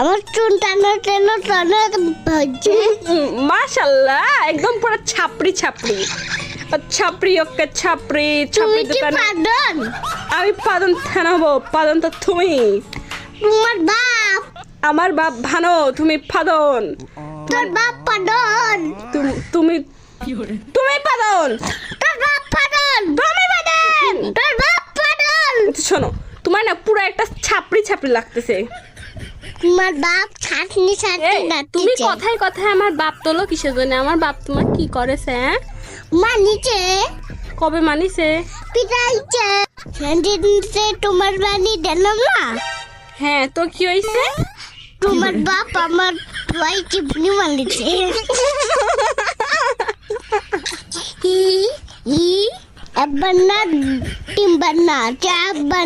আমার চুন টানো টানো টানো হচ্ছে মাশাল্লাহ একদম পুরো ছাপড়ি ছাপড়ি। ছাপড়ি ওকে ছাপড়ি ছাপড়ি দোকানে। পাদন আমি পাদন থানাবো পাদন তো তুমি। তোমার বাপ। আমার বাপ ভানো তুমি ফাদন তোর বাপ পাদন তুমি তুমি পাদন তোর বাপ পাদন তুমি পাদন তোর বাপ পাদন শোনো তোমার না পুরো একটা ছাপড়ি ছাপড়ি লাগতেছে। তোমার বাপ ছাটনি ছাটনি তুমি কথায় কথায় আমার বাপ তোলো কিসের জন্য? আমার বাপ তোমার কি করেছে হ্যাঁ? মা নিচে কবে মানিছে? পিটাইছে সেদিনতে তোমার বাড়ি দিলাম না? হ্যাঁ তো কি হয়েছে তোমার বাপ আমার ভাই চিপনি মালিছে ই ই একবার না তিনবার না চারবার